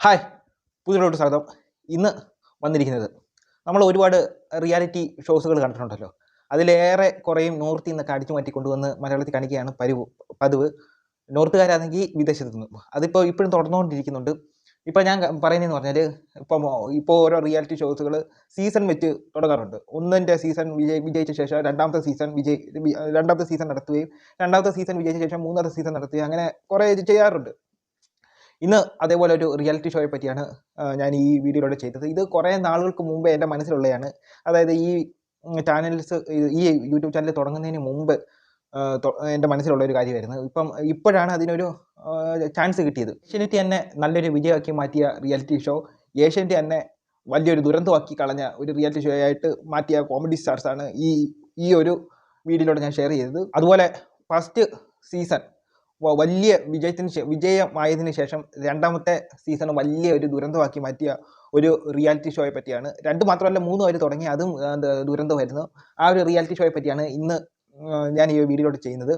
Hi പുതിയതിലോട്ട് സ്വാഗതം. ഇന്ന് വന്നിരിക്കുന്നത് നമ്മൾ ഒരുപാട് റിയാലിറ്റി ഷോസുകൾ കണ്ടിട്ടുണ്ടല്ലോ. അതിലേറെ കുറേയും നോർത്തിൽ നിന്നൊക്കെ അടിച്ചു മാറ്റി കൊണ്ടുവന്ന് മലയാളത്തിൽ കാണിക്കുകയാണ് പതിവ് പതിവ്. നോർത്തുകാരാണെങ്കിൽ വിദേശത്ത് നിന്നും. അതിപ്പോൾ ഇപ്പോഴും തുടർന്നുകൊണ്ടിരിക്കുന്നുണ്ട്. ഇപ്പോൾ ഞാൻ പറയുന്നതെന്ന് പറഞ്ഞാൽ ഇപ്പം ഇപ്പോൾ ഓരോ റിയാലിറ്റി ഷോസുകൾ സീസൺ വെച്ച് തുടങ്ങാറുണ്ട്. ഒന്നിന്റെ സീസൺ വിജയി വിജയിച്ച ശേഷം രണ്ടാമത്തെ സീസൺ വിജയ് രണ്ടാമത്തെ സീസൺ നടത്തുകയും രണ്ടാമത്തെ സീസൺ വിജയിച്ച ശേഷം മൂന്നാമത്തെ സീസൺ നടത്തുകയും അങ്ങനെ കുറേ ചെയ്യാറുണ്ട്. ഇന്ന് അതേപോലെ ഒരു റിയാലിറ്റി ഷോയെ പറ്റിയാണ് ഞാൻ ഈ വീഡിയോയിലൂടെ ചെയ്തത്. ഇത് കുറേ നാളുകൾക്ക് മുമ്പേ എന്റെ മനസ്സിലുള്ളതാണ് അതായത് ഈ ചാനൽസ് ഈ യൂട്യൂബ് ചാനൽ തുടങ്ങുന്നതിന് മുമ്പ് എന്റെ മനസ്സിലുള്ള ഒരു കാര്യമായിരുന്നു. ഇപ്പം ഇപ്പോഴാണ് അതിനൊരു ചാൻസ് കിട്ടിയത്. ഏഷ്യനെറ്റ് തന്നെ നല്ലൊരു വിജയമാക്കി മാറ്റിയ റിയാലിറ്റി ഷോ ഏഷ്യന്റെ തന്നെ വലിയൊരു ദുരന്തമാക്കി കളഞ്ഞ ഒരു റിയാലിറ്റി ഷോ ആയിട്ട് മാറ്റിയ കോമഡി സ്റ്റാർസാണ് ഈ ഈ ഒരു വീഡിയോയിലൂടെ ഞാൻ ഷെയർ ചെയ്തത്. അതുപോലെ ഫസ്റ്റ് സീസൺ വലിയ വിജയത്തിന് വിജയമായതിനു ശേഷം രണ്ടാമത്തെ സീസൺ വലിയ ഒരു ദുരന്തമാക്കി മാറ്റിയ ഒരു റിയാലിറ്റി ഷോയെ പറ്റിയാണ്. രണ്ട് മാത്രമല്ല മൂന്ന് വരെ തുടങ്ങി അതും ദുരന്തമായിരുന്നു. ആ ഒരു റിയാലിറ്റി ഷോയെ പറ്റിയാണ് ഇന്ന് ഞാൻ ഈ വീഡിയോയിലോട്ട് ചെയ്യുന്നത്.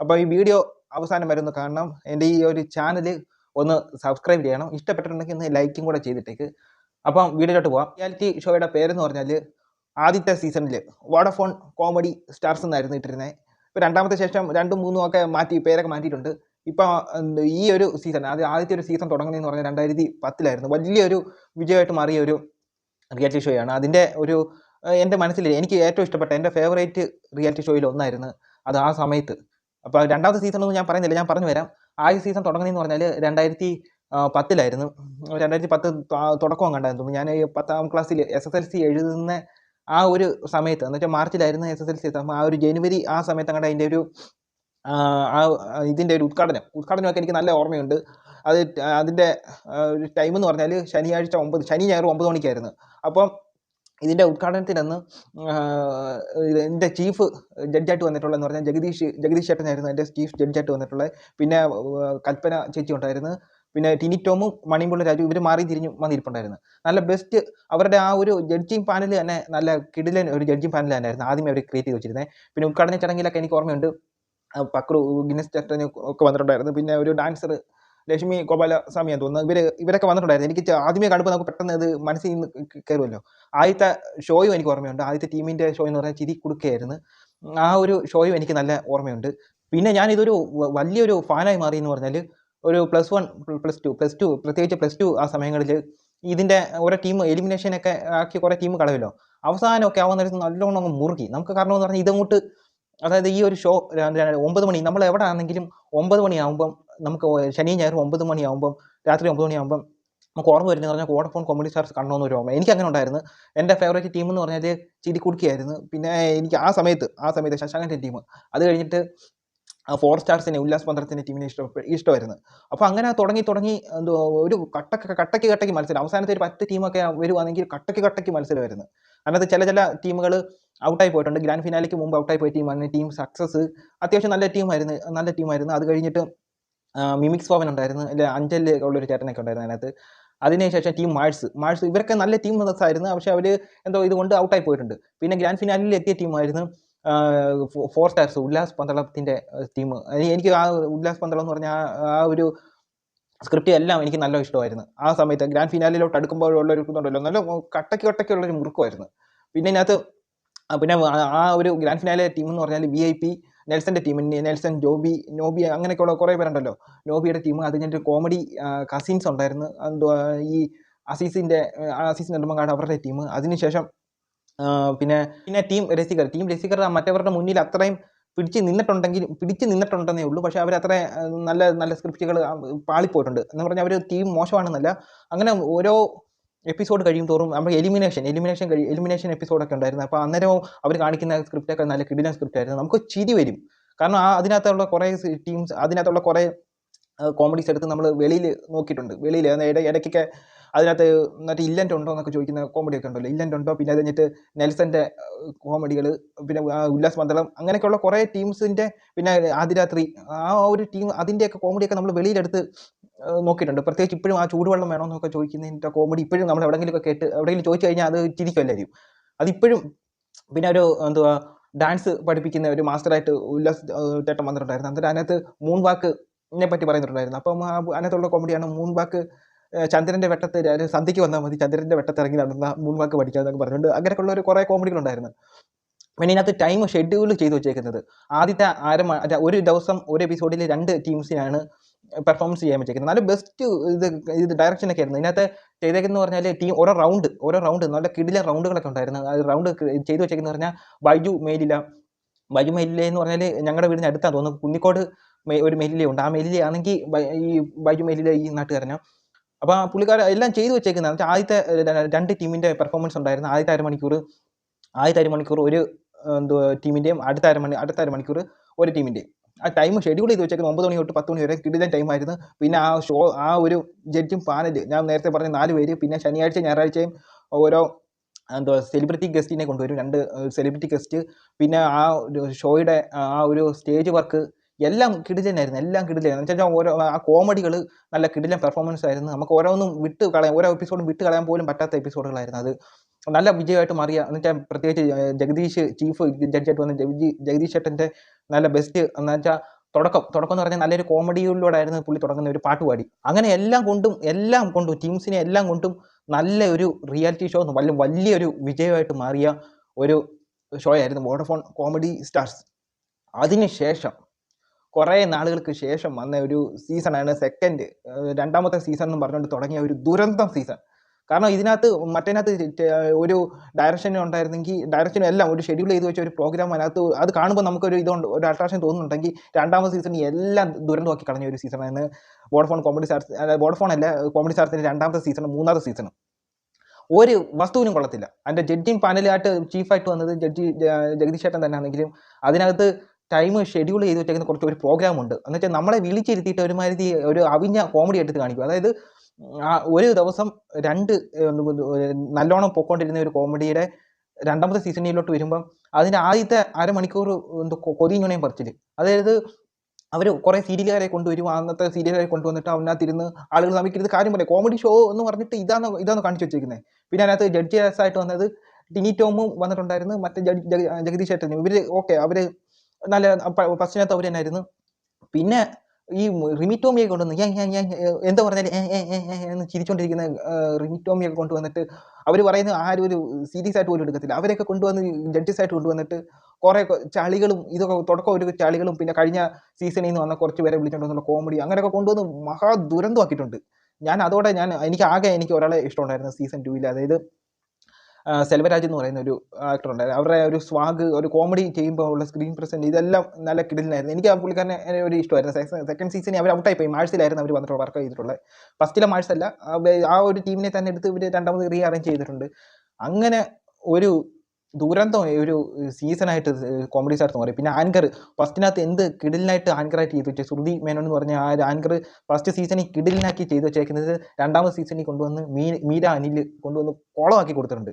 അപ്പോൾ ഈ വീഡിയോ അവസാനം വരെ ഒന്ന് കാണണം. എന്റെ ഈ ഒരു ചാനൽ ഒന്ന് സബ്സ്ക്രൈബ് ചെയ്യണം. ഇഷ്ടപ്പെട്ടിട്ടുണ്ടെങ്കിൽ ഒന്ന് ലൈക്കും കൂടെ ചെയ്തിട്ടേക്ക്. അപ്പം വീഡിയോയിലോട്ട് പോവാം. റിയാലിറ്റി ഷോയുടെ പേരെന്ന് പറഞ്ഞാൽ ആദ്യത്തെ സീസണിൽ വോഡഫോൺ കോമഡി സ്റ്റാർസ് എന്നായിരുന്നു ഇട്ടിരുന്നത് ഇപ്പോൾ രണ്ടാമത്തെ ശേഷം രണ്ടും മൂന്നും ഒക്കെ മാറ്റി പേരൊക്കെ മാറ്റിയിട്ടുണ്ട്. ഇപ്പോൾ ഈ ഒരു സീസൺ അത് ആദ്യത്തെ ഒരു സീസൺ തുടങ്ങുന്നതെന്ന് പറഞ്ഞാൽ രണ്ടായിരത്തി പത്തിലായിരുന്നു വലിയൊരു വിജയമായിട്ട് മാറിയ ഒരു റിയാലിറ്റി ഷോയാണ് അതിന്റെ ഒരു എന്റെ മനസ്സിൽ എനിക്ക് ഏറ്റവും ഇഷ്ടപ്പെട്ട എന്റെ ഫേവറേറ്റ് റിയാലിറ്റി ഷോയിൽ ഒന്നായിരുന്നു അത് ആ സമയത്ത്. അപ്പോൾ രണ്ടാമത്തെ സീസൺ ഒന്നും ഞാൻ പറയുന്നില്ല. ഞാൻ പറഞ്ഞു വരാം ആദ്യ സീസൺ തുടങ്ങുന്നതെന്ന് പറഞ്ഞാൽ രണ്ടായിരത്തി പത്തിലായിരുന്നു. രണ്ടായിരത്തി പത്ത് തുടക്കം കണ്ടായിരുന്നു. ഞാൻ പത്താം ക്ലാസ്സിൽ എസ് എസ് എൽ സി എഴുതുന്ന ആ ഒരു സമയത്ത് എന്ന് വെച്ചാൽ മാർച്ചിലായിരുന്നു എസ് എസ് എൽ സി ആ ഒരു ജനുവരി ആ സമയത്ത് അങ്ങോട്ട് അതിന്റെ ഒരു ആ ഇതിന്റെ ഒരു ഉദ്ഘാടനം. ഉദ്ഘാടനമൊക്കെ എനിക്ക് നല്ല ഓർമ്മയുണ്ട്. അത് അതിന്റെ ഒരു ടൈം എന്ന് പറഞ്ഞാൽ ശനിയാഴ്ച ഒമ്പത് ശനി ഞായർ ഒമ്പത് മണിക്കായിരുന്നു. അപ്പം ഇതിന്റെ ഉദ്ഘാടനത്തിനന്ന് എന്റെ ചീഫ് ജഡ്ജായിട്ട് വന്നിട്ടുള്ളതെന്ന് പറഞ്ഞാൽ ജഗദീഷ് ജഗദീഷ് ചേട്ടനായിരുന്നു എന്റെ ചീഫ് ജഡ്ജായിട്ട് വന്നിട്ടുള്ളത്. പിന്നെ കൽപ്പന ചേച്ചി ഉണ്ടായിരുന്നു. പിന്നെ ടിനി ടോമും മണിമ്പുള്ള രാജു ഇവർ മാറി തിരിഞ്ഞ് വന്നിരിപ്പുണ്ടായിരുന്നു. നല്ല ബെസ്റ്റ് അവരുടെ ആ ഒരു ജഡ്ജിങ് പാനൽ തന്നെ നല്ല കിടിലൻ ഒരു ജഡ്ജിങ് പാനൽ തന്നെയായിരുന്നു ആദ്യമേ അവർ ക്രിയേറ്റ് ചെയ്ത് വെച്ചിരുന്നത് പിന്നെ ഉദ്ഘാടന ചടങ്ങിലൊക്കെ എനിക്ക് ഓർമ്മയുണ്ട്. പക്രു ഗിന്നസ് ചട്ടന് ഒക്കെ വന്നിട്ടുണ്ടായിരുന്നു. പിന്നെ ഒരു ഡാൻസർ ലക്ഷ്മി ഗോപാലസ്വാമിയാന്ന് തോന്നുന്നു. ഇവർ ഇവരൊക്കെ വന്നിട്ടുണ്ടായിരുന്നു. എനിക്ക് ആദ്യമേ കണ്ടപ്പോൾ നമുക്ക് പെട്ടെന്ന് ഇത് മനസ്സിൽ നിന്ന് കയറുമല്ലോ ആദ്യത്തെ ഷോയും എനിക്ക് ഓർമ്മയുണ്ട്. ആദ്യത്തെ ടീമിന്റെ ഷോ എന്ന് പറഞ്ഞാൽ ചിരി കൊടുക്കുകയായിരുന്നു ആ ഒരു ഷോയും എനിക്ക് നല്ല ഓർമ്മയുണ്ട്. പിന്നെ ഞാനിതൊരു വലിയൊരു ഫാനായി മാറി എന്ന് പറഞ്ഞാൽ ഒരു plus one plus two plus two പ്രത്യേകിച്ച് പ്ലസ് ടു ആ സമയങ്ങളിൽ ഇതിന്റെ ഓരോ ടീം എലിമിനേഷനൊക്കെ ആക്കി കുറേ ടീം കളയുമല്ലോ. അവസാനമൊക്കെ ആവുന്ന നേരത്ത് നല്ലോണം അങ്ങ് മുറുകി. നമുക്ക് കാരണം എന്ന് പറഞ്ഞാൽ ഇതങ്ങോട്ട് അതായത് ഈ ഒരു ഷോ ഒമ്പത് മണി നമ്മൾ എവിടെ ആണെങ്കിലും ഒമ്പത് മണിയാകുമ്പം നമുക്ക് ശനി ഞായർ ഒമ്പത് മണിയാകുമ്പം രാത്രി ഒമ്പത് മണിയാകുമ്പം നമുക്ക് ഓർമ്മ വരുന്നത് പറഞ്ഞാൽ വോഡഫോൺ കോമഡി സ്റ്റാർസ് കണ്ടോന്ന് ഒരു ഓർമ്മ. എനിക്ക് അങ്ങനെ ഉണ്ടായിരുന്നു. എന്റെ ഫേവറേറ്റ് ടീം എന്ന് പറഞ്ഞാൽ ചിരിക്കുടുക്കിയായിരുന്നു. പിന്നെ എനിക്ക് ആ സമയത്ത് ആ സമയത്ത് ശശാങ്കന്റെ ടീം അത് കഴിഞ്ഞിട്ട് ഫോർ സ്റ്റാർസിനെ ഉല്ലാസ് പന്ത്രത്തിന്റെ ടീമിനെ ഇഷ്ടം ഇഷ്ടമായിരുന്നു. അപ്പോൾ അങ്ങനെ തുടങ്ങി തുടങ്ങി എന്തോ ഒരു കട്ടക്ക് കട്ടക്ക് കട്ടക്ക് മത്സരം. അവസാനത്തെ ഒരു പത്ത് ടീമൊക്കെ വരുവാണെങ്കിൽ കട്ടക്ക് കട്ടക്ക് മത്സരമായിരുന്നു. അതിനകത്ത് ചില ചില ടീമുകൾ ഔട്ടായി പോയിട്ടുണ്ട്. ഗ്രാൻഡ് ഫിനാലിക്ക് മുമ്പ് ഔട്ടായി പോയ ടീമാണ് ടീം സക്സസ് അത്യാവശ്യം നല്ല ടീമായിരുന്നു നല്ല ടീമായിരുന്നു അത് കഴിഞ്ഞിട്ട് മിമിക്സ് പവൻ ഉണ്ടായിരുന്നു. അല്ലെ അഞ്ചൽ ഉള്ളൊരു ചേട്ടനൊക്കെ ഉണ്ടായിരുന്നു അതിനകത്ത്. അതിനുശേഷം ടീം മാഴ്സ് മാഴ്സ് ഇവരൊക്കെ നല്ല ടീം ആയിരുന്നു. പക്ഷേ അവർ എന്തോ ഇതുകൊണ്ട് ഔട്ടായി പോയിട്ടുണ്ട്. പിന്നെ ഗ്രാൻഡ് ഫിനാലിൽ എത്തിയ ടീമായിരുന്നു ഫോർ സ്റ്റാർസ് ഉല്ലാസ് പന്തളത്തിന്റെ ടീം എനിക്ക് ആ ഉല്ലാസ് പന്തളം എന്ന് പറഞ്ഞ ആ ഒരു സ്ക്രിപ്റ്റ് എല്ലാം എനിക്ക് നല്ല ഇഷ്ടമായിരുന്നു. ആ സമയത്ത് ഗ്രാൻഡ് ഫിനാലിലോട്ട് അടുക്കുമ്പോഴുള്ള ഒരു ഇതുണ്ടല്ലോ. നല്ല കട്ടക്ക് കട്ടക്കുള്ള ഒരു മുറുക്കമായിരുന്നു. പിന്നെ ഇതിനകത്ത് പിന്നെ ആ- ഒരു ഗ്രാൻഡ് ഫിനാലെ ടീം എന്ന് പറഞ്ഞാൽ വി ഐ പി നെൽസന്റെ ടീം നെൽസൺ ജോബി നോബി അങ്ങനെയൊക്കെയുള്ള കുറേ പേരുണ്ടല്ലോ. നോബിയുടെ ടീം അത് കഴിഞ്ഞിട്ട് കോമഡി കസിൻസ് ഉണ്ടായിരുന്നു. ഈ അസീസിന്റെ അസീസിന്റെ അസീസ് അവരുടെ ടീം അതിനുശേഷം പിന്നെ പിന്നെ ടീം രസികർ ടീം രസികർ മറ്റവരുടെ മുന്നിൽ അത്രയും പിടിച്ച് നിന്നിട്ടുണ്ടെങ്കിൽ പിടിച്ച് നിന്നിട്ടുണ്ടെന്നേ ഉള്ളൂ. പക്ഷേ അവർ അത്ര നല്ല നല്ല സ്ക്രിപ്റ്റുകൾ പാളിപ്പോയിട്ടുണ്ട്. എന്ന് പറഞ്ഞാൽ അവർ ടീം മോശമാണെന്നല്ല. അങ്ങനെ ഓരോ എപ്പിസോഡ് കഴിയും തോറും നമ്മുടെ എലിമിനേഷൻ എലിമിനേഷൻ കഴി എലിമിനേഷൻ എപ്പിസോഡൊക്കെ ഉണ്ടായിരുന്നു. അപ്പോൾ അന്നേരം അവർ കാണിക്കുന്ന സ്ക്രിപ്റ്റൊക്കെ നല്ല കിടിലൻ സ്ക്രിപ്റ്റ് ആയിരുന്നു. നമുക്ക് ചിരി വരും. കാരണം ആ അതിനകത്തുള്ള കുറേ ടീംസ് അതിനകത്തുള്ള കുറേ കോമഡീസ് എടുത്ത് നമ്മൾ വെളിയിൽ നോക്കിയിട്ടുണ്ട്. വെളിയിൽ ഇട ഇടയ്ക്കൊക്കെ അതിനകത്ത് മറ്റേ ഇല്ലന്റ് ഉണ്ടോ എന്നൊക്കെ ചോദിക്കുന്ന കോമഡി ഒക്കെ ഉണ്ടല്ലോ. ഇല്ലന്റ് ഉണ്ടോ? പിന്നെ അത് കഴിഞ്ഞിട്ട് നെൽസന്റെ കോമഡികൾ പിന്നെ ഉല്ലാസ് മന്ദളം അങ്ങനെയൊക്കെയുള്ള കുറേ ടീംസിന്റെ പിന്നെ ആദിരാത്രി ആ ഒരു ടീം അതിന്റെയൊക്കെ കോമഡിയൊക്കെ നമ്മൾ വെളിയിലെടുത്ത് നോക്കിയിട്ടുണ്ട്. പ്രത്യേകിച്ച് ഇപ്പോഴും ആ ചൂടുവെള്ളം വേണമെന്നൊക്കെ ചോദിക്കുന്നതിന്റെ കോമഡി ഇപ്പോഴും നമ്മൾ എവിടെയെങ്കിലുമൊക്കെ കേട്ട് എവിടെയെങ്കിലും ചോദിച്ചു കഴിഞ്ഞാൽ അത് ചിരിക്കുമല്ലായിരിക്കും അതിപ്പോഴും പിന്നെ ഒരു എന്തുവാ ഡാൻസ് പഠിപ്പിക്കുന്ന ഒരു മാസ്റ്ററായിട്ട് ഉല്ലാസ് തേട്ടം വന്നിട്ടുണ്ടായിരുന്നു. അന്നേരം അതിനകത്ത് മൂൺ വാക്ക് പറ്റി പറയുന്നുണ്ടായിരുന്നു. അപ്പം അതിനകത്തുള്ള കോമഡിയാണ് മൂൺ വാക്ക് ഏഹ് ചന്ദ്രന്റെ വെട്ടത്ത് സന്ധ്യയ്ക്ക് വന്നാൽ മതി ചന്ദ്രന്റെ വെട്ടത്ത് ഇറങ്ങി നടന്ന എന്നൊക്കെ പഠിക്കാമെന്നൊക്കെ പറഞ്ഞുകൊണ്ട് അങ്ങനെയൊക്കെയുള്ള ഒരു കുറേ കോമഡികളുണ്ടായിരുന്നു പിന്നെ ഇതിനകത്ത് ടൈം ഷെഡ്യൂൾ ചെയ്ത് വെച്ചേക്കുന്നത്. ആദ്യത്തെ ആരം ഒരു ദിവസം ഒരു എപ്പിസോഡിൽ രണ്ട് ടീംസിനാണ് പെർഫോമൻസ് ചെയ്യാൻ വെച്ചേക്കുന്നത്. നല്ല ബെസ്റ്റ് ഇത് ഇത് ഡയറക്ഷനൊക്കെ ആയിരുന്നു. ഇതിനകത്ത് ചെയ്തേക്കെന്ന് പറഞ്ഞാൽ ടീം ഓരോ റൗണ്ട് ഓരോ റൗണ്ട് നല്ല കിടിലെ റൗണ്ടുകളൊക്കെ ഉണ്ടായിരുന്നു. അത് റൗണ്ട് ചെയ്ത് വെച്ചേക്കെന്ന് പറഞ്ഞാൽ ബൈജു മേലില. ബൈജു മേലില എന്ന് പറഞ്ഞാൽ ഞങ്ങളുടെ വീടിന് അടുത്താണ് തോന്നുന്നു. കുന്നിക്കോട് ഒരു മെല്ലിയുണ്ട് ആ മെല്ലിയാണെങ്കിൽ ഈ ബൈജു മെല്ലിയ ഈ നാട്ടുകാരനാണ് അപ്പോൾ ആ പുള്ളിക്കാർ എല്ലാം ചെയ്തു വെച്ചേക്കുന്നതെന്ന് വെച്ചാൽ ആദ്യത്തെ രണ്ട് ടീമിന്റെ പെർഫോമൻസ് ഉണ്ടായിരുന്നു. ആദ്യത്തെ അരമണിക്കൂർ ആദ്യത്തെ അരമണിക്കൂർ ഒരു എന്തോ ടീമിന്റെയും അടുത്ത അരമണി അടുത്ത അരമണിക്കൂർ ഒരു ടീമിന്റെയും ആ ടൈം ഷെഡ്യൂൾ ചെയ്ത് വെച്ചേക്കുന്നത് ഒമ്പത് മണി തൊട്ട് പത്ത് മണി വരെ കിടിലൻ ടൈമായിരുന്നു പിന്നെ ആ ഷോ ആ ഒരു ജഡ്ജും പാനൽ ഞാൻ നേരത്തെ പറഞ്ഞ നാല് പേര് പിന്നെ ശനിയാഴ്ച ഞായറാഴ്ചയും ഓരോ എന്തോ സെലിബ്രിറ്റി ഗസ്റ്റിനെ കൊണ്ടുവരും. രണ്ട് സെലിബ്രിറ്റി ഗസ്റ്റ് പിന്നെ ആ ഷോയുടെ ആ ഒരു സ്റ്റേജ് വർക്ക് എല്ലാം കിടിലനായിരുന്നു എല്ലാം കിടിലായിരുന്നു എന്ന് വെച്ചാൽ ഓരോ ആ കോമഡികൾ നല്ല കിടിലൻ പെർഫോമൻസ് ആയിരുന്നു. നമുക്ക് ഓരോന്നും വിട്ട് കളയാൻ ഓരോ എപ്പിസോഡും വിട്ട് കളയാൻ പോലും പറ്റാത്ത എപ്പിസോഡുകളായിരുന്നു അത്. നല്ല വിജയമായിട്ട് മാറിയ എന്നുവെച്ചാൽ പ്രത്യേകിച്ച് ജഗദീഷ് ചീഫ് ജഡ്ജായിട്ട് വന്ന ജഗദീ- ജഗദീഷ് ചേട്ടന്റെ നല്ല ബെസ്റ്റ് എന്ന് വെച്ചാൽ തുടക്കം തുടക്കം എന്ന് പറഞ്ഞാൽ നല്ലൊരു കോമഡിയിലൂടെ ആയിരുന്നു പുള്ളി തുടങ്ങുന്ന ഒരു പാട്ട് പാടി. അങ്ങനെ എല്ലാം കൊണ്ടും എല്ലാം കൊണ്ടും ടീംസിനെ എല്ലാം കൊണ്ടും നല്ല ഒരു റിയാലിറ്റി ഷോ വലിയ വലിയൊരു വിജയമായിട്ട് മാറിയ ഒരു ഷോ ആയിരുന്നു വോഡഫോൺ കോമഡി സ്റ്റാർസ് അതിനുശേഷം കുറേ നാളുകൾക്ക് ശേഷം വന്ന ഒരു സീസണാണ് സെക്കൻഡ് രണ്ടാമത്തെ സീസൺ എന്ന് പറഞ്ഞുകൊണ്ട് തുടങ്ങിയ ഒരു ദുരന്തം സീസൺ കാരണം ഇതിനകത്ത് മറ്റേനകത്ത് ഒരു ഡയറക്ഷൻ ഉണ്ടായിരുന്നെങ്കിൽ ഡയറക്ഷനും എല്ലാം ഒരു ഷെഡ്യൂൾ ചെയ്ത് വെച്ച ഒരു പ്രോഗ്രാം അതിനകത്ത് അത് കാണുമ്പോൾ നമുക്കൊരു ഇതുണ്ട് ഒരു അട്രാക്ഷൻ തോന്നുന്നുണ്ടെങ്കിൽ രണ്ടാമത്തെ സീസൺ എല്ലാം ദുരന്തമാക്കി കളഞ്ഞ ഒരു സീസണാണ് വോഡഫോൺ കോമഡി സ്റ്റാർസ് വോഡഫോൺ അല്ല കോമഡി സ്റ്റാർസിന്റെ രണ്ടാമത്തെ സീസണും മൂന്നാമത്തെ സീസണും ഒരു വസ്തുവിനും കൊള്ളത്തില്ല. അതിന്റെ ജഡ്ജിങ് പാനലായിട്ട് ചീഫായിട്ട് വന്നത് ജഡ്ജി ജഗദീഷ് ചേട്ടൻ തന്നെ ആണെങ്കിലും അതിനകത്ത് ടൈം ഷെഡ്യൂൾ ചെയ്ത് വെച്ചേക്കുന്ന കുറച്ച് ഒരു പ്രോഗ്രാം ഉണ്ട്. എന്ന് വെച്ചാൽ നമ്മളെ വിളിച്ചിരുത്തിയിട്ട് ഒരുമാതിരി ഒരു അവിഞ്ഞ കോമഡി എടുത്ത് കാണിക്കും. അതായത് ഒരു ദിവസം രണ്ട് നല്ലോണം പൊക്കോണ്ടിരുന്ന ഒരു കോമഡിയുടെ രണ്ടാമത്തെ സീസണിലോട്ട് വരുമ്പം അതിന്റെ ആദ്യത്തെ അരമണിക്കൂർ എന്തോ കൊതിഞ്ഞുണയും പറിച്ചിൽ അതായത് അവർ കുറേ സീരിയലുകാരെ കൊണ്ടുവരും. അന്നത്തെ സീരിയലുകാരെ കൊണ്ടുവന്നിട്ട് അതിനകത്തിരുന്ന് ആളുകൾ നമുക്കിരുന്ന് കാര്യം പറയാം കോമഡി ഷോ എന്ന് പറഞ്ഞിട്ട് ഇതാണ് ഇതാണ് കാണിച്ചു വെച്ചിരിക്കുന്നത് പിന്നെ അതിനകത്ത് ജഡ്ജസ് ആയിട്ട് വന്നത് ടിനി ടോമും വന്നിട്ടുണ്ടായിരുന്നു. മറ്റേ ജഗദീഷ് ചേട്ടനും ഇവർ ഓക്കെ അവർ നല്ല ഫസ്റ്റിനകത്ത് അവർ തന്നെയായിരുന്നു. പിന്നെ ഈ റിമിറ്റോമിയെ കൊണ്ടുവന്ന് ഞാൻ ഞാൻ ഞാൻ എന്താ പറഞ്ഞാലും എന്ന് ചിരിച്ചുകൊണ്ടിരിക്കുന്ന റിമിറ്റോമിയൊക്കെ കൊണ്ടുവന്നിട്ട് അവർ പറയുന്ന ആരും ഒരു സീരിയസ് ആയിട്ട് പോലും എടുക്കത്തില്ല. അവരൊക്കെ കൊണ്ടുവന്ന് ജഡ്ജസ് ആയിട്ട് കൊണ്ടുവന്നിട്ട് കുറേ ചളികളും ഇതൊക്കെ തുടക്കം ഒരു ചളികളും പിന്നെ കഴിഞ്ഞ സീസണിൽ നിന്ന് വന്ന കുറച്ച് പേരെ വിളിച്ചുകൊണ്ട് കോമഡി അങ്ങനെയൊക്കെ കൊണ്ടുവന്ന് മഹാ ദുരന്തമാക്കിയിട്ടുണ്ട് ഞാൻ അതോടെ ഞാൻ എനിക്ക് ആകെ എനിക്ക് ഒരാളെ ഇഷ്ടമുണ്ടായിരുന്നു സീസൺ ടൂവിൽ അതായത് സെൽവരാജ് എന്ന് പറയുന്ന ഒരു ആക്ടർ ഉണ്ടായിരുന്നു. അവരുടെ ഒരു സ്വാഗ് ഒരു കോമഡി ചെയ്യുമ്പോൾ ഉള്ള സ്ക്രീൻ പ്രസന്റ് ഇതെല്ലാം നല്ല കിടിലായിരുന്നു എനിക്ക് ആ പുള്ളിക്കാരനെ ഒരു ഇഷ്ടമായിരുന്നു. സെക്കൻഡ് സീസണിൽ അവർ ഔട്ടായി പോയി. മാഴ്സിലായിരുന്നു അവർ വന്നിട്ട് വർക്ക് ചെയ്തിട്ടുള്ളത്. ഫസ്റ്റിലെ മാഴ്സല്ല. ആ ഒരു ടീമിനെ തന്നെ എടുത്ത് ഇവർ രണ്ടാമത് റീ അറേഞ്ച് ചെയ്തിട്ടുണ്ട്. അങ്ങനെ ഒരു ദുരന്തം ഒരു സീസണായിട്ട് കോമഡി സ്റ്റാർസ് പറയും പിന്നെ ആങ്കർ ഫസ്റ്റിനകത്ത് എന്ത് കിടിലിനായിട്ട് ആങ്കറായിട്ട് ചെയ്തു വെച്ചു? ശ്രുതി മേനോൻ എന്ന് പറഞ്ഞ ആ ഒരു ആങ്കർ ഫസ്റ്റ് സീസണിൽ കിടിലിനാക്കി ചെയ്തു വെച്ചേക്കുന്നത് രണ്ടാമത് സീസണിൽ കൊണ്ടുവന്ന് മീ മീര അനിൽ കൊണ്ടുവന്ന് കോളമാക്കി കൊടുത്തിട്ടുണ്ട്.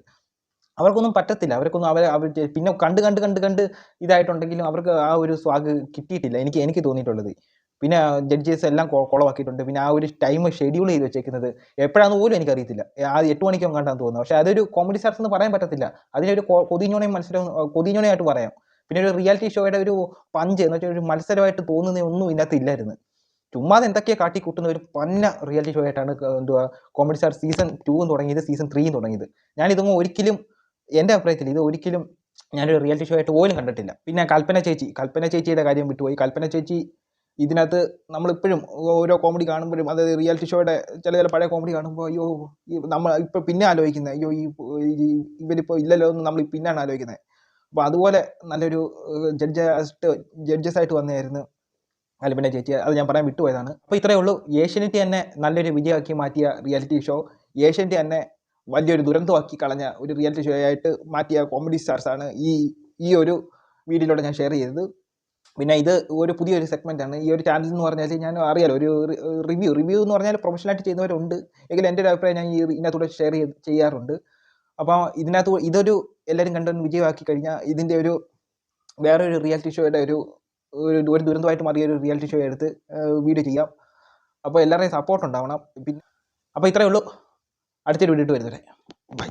അവർക്കൊന്നും പറ്റത്തില്ല. അവർക്കൊന്നും അവർ അവർ പിന്നെ കണ്ട് കണ്ട് കണ്ട് കണ്ട് ഇതായിട്ടുണ്ടെങ്കിലും അവർക്ക് ആ ഒരു സ്വാഗ് കിട്ടിയിട്ടില്ല. എനിക്ക് എനിക്ക് തോന്നിയിട്ടുള്ളത്. പിന്നെ ജഡ്ജസ് എല്ലാം കുളവാക്കിയിട്ടുണ്ട്. പിന്നെ ആ ഒരു ടൈം ഷെഡ്യൂൾ ചെയ്ത് വെച്ചേക്കുന്നത് എപ്പോഴാണെന്ന് പോലും എനിക്കറിയത്തില്ല. ആ എട്ട് മണിക്കും കണ്ടാന്ന് തോന്നുന്നു. പക്ഷേ അതൊരു കോമഡി സ്റ്റാർസ് എന്ന് പറയാൻ പറ്റത്തില്ല. അതിനൊരു കൊതിഞ്ഞോണയും മത്സരം കൊതിഞ്ഞോണയായിട്ട് പറയാം. പിന്നെ ഒരു റിയാലിറ്റി ഷോയുടെ ഒരു പഞ്ച് എന്ന് വെച്ചാൽ ഒരു മത്സരമായിട്ട് തോന്നുന്ന ഒന്നും ഇതിനകത്ത് ഇല്ലായിരുന്നു. ചുമ്മാതെ എന്തൊക്കെയാ കാട്ടിക്കൂട്ടുന്ന ഒരു പന്ന റിയാലിറ്റി ഷോ ആയിട്ടാണ് എന്തുവാ കോമഡി സ്റ്റാർ സീസൺ ടൂവും തുടങ്ങിയത് സീസൺ ത്രീയും തുടങ്ങിയത്. ഞാനിതൊന്നും ഒരിക്കലും എന്റെ അഭിപ്രായത്തിൽ ഇത് ഒരിക്കലും ഞാനൊരു റിയാലിറ്റി ഷോ ആയിട്ട് പോലും കണ്ടിട്ടില്ല. പിന്നെ കൽപ്പന ചേച്ചി കൽപ്പന ചേച്ചിയുടെ കാര്യം വിട്ടുപോയി. കൽപ്പന ചേച്ചി ഇതിനകത്ത് നമ്മളിപ്പോഴും ഓരോ കോമഡി കാണുമ്പോഴും അതായത് റിയാലിറ്റി ഷോയുടെ ചില ചില പഴയ കോമഡി കാണുമ്പോൾ അയ്യോ നമ്മൾ ഇപ്പോൾ പിന്നെ ആലോചിക്കുന്നത് അയ്യോ ഈ ഇവരിപ്പോൾ ഇല്ലല്ലോ എന്ന് നമ്മൾ പിന്നാണ് ആലോചിക്കുന്നത്. അപ്പോൾ അതുപോലെ നല്ലൊരു ജഡ്ജായിട്ട് ജഡ്ജസ് ആയിട്ട് വന്നതായിരുന്നു കൽപ്പന ചേച്ചി. അത് ഞാൻ പറയാൻ വിട്ടുപോയതാണ്. അപ്പോൾ ഇത്രയേ ഉള്ളൂ. ഏഷ്യനെറ്റ് തന്നെ നല്ലൊരു വിജയമാക്കി മാറ്റിയ റിയാലിറ്റി ഷോ ഏഷ്യന്റെ തന്നെ വലിയൊരു ദുരന്തമാക്കി കളഞ്ഞ ഒരു റിയാലിറ്റി ഷോ ആയിട്ട് മാറ്റിയ കോമഡി സ്റ്റാർസാണ് ഈ ഈ ഒരു വീഡിയോയിലൂടെ ഞാൻ ഷെയർ ചെയ്തത്. പിന്നെ ഇത് ഒരു പുതിയൊരു സെഗ്മെന്റ് ആണ്. ഈ ഒരു ചാനൽ എന്ന് പറഞ്ഞാൽ ഞാൻ അറിയാലോ ഒരു റിവ്യൂ റിവ്യൂ എന്ന് പറഞ്ഞാൽ പ്രൊഫഷണലായിട്ട് ചെയ്യുന്നവരുണ്ട്. എങ്കിൽ എന്റെ ഒരു അഭിപ്രായം ഞാൻ ഈ ഇതിനകത്തൂടെ ഷെയർ ചെയ്യാറുണ്ട്. അപ്പോൾ ഇതിനകത്ത് ഇതൊരു എല്ലാവരും കണ്ടൊന്ന് വിജയമാക്കി കഴിഞ്ഞാൽ ഇതിന്റെ ഒരു വേറൊരു റിയാലിറ്റി ഷോയുടെ ഒരു ഒരു ഒരു ദുരന്തമായിട്ട് മാറിയ ഒരു റിയാലിറ്റി ഷോ എടുത്ത് വീഡിയോ ചെയ്യാം. അപ്പോൾ എല്ലാവരുടെയും സപ്പോർട്ട് ഉണ്ടാവണം. പിന്നെ അപ്പോൾ ഇത്രയേ ഉള്ളൂ. അടുത്തൊരു വീഡിയോ വരുന്നവരെ. ബൈ